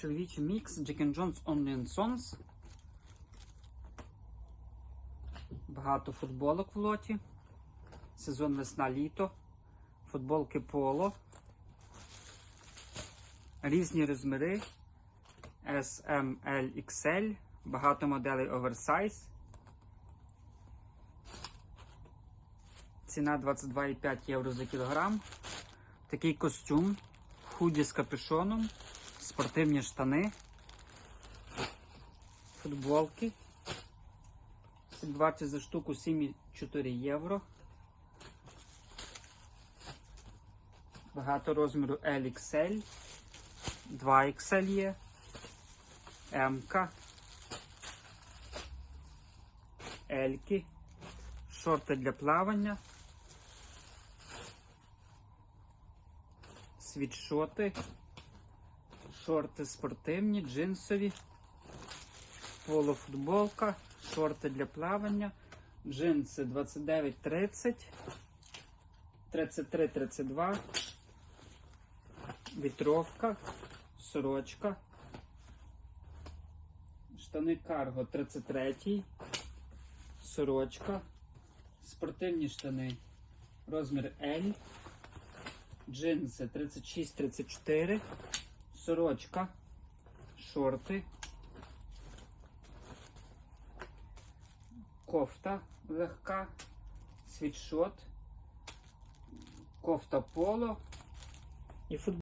Чоловічий мікс Jack and Jones Only Sons. Багато футболок в лоті. Сезон весна-літо. Футболки поло. Різні розміри. S, XL. Багато моделей оверсайз. Ціна 22,5 євро за кілограм. Такий костюм. Худі з капюшоном. Спортивні штани. Футболки. Вартість за штуку 7,4 євро. Багато розміру LXL. 2XL є. М-ка. Ельки. Шорти для плавання. Світшоти. Шорти спортивні, джинсові. Полофутболка. Шорти для плавання. Джинси 29-30. 33-32. Вітровка. Сорочка. Штани карго 33. Сорочка. Спортивні штани. Розмір L. Джинси 36-34. Сорочка. Шорти. Кофта легка. Світшот. Кофта поло. І футбол.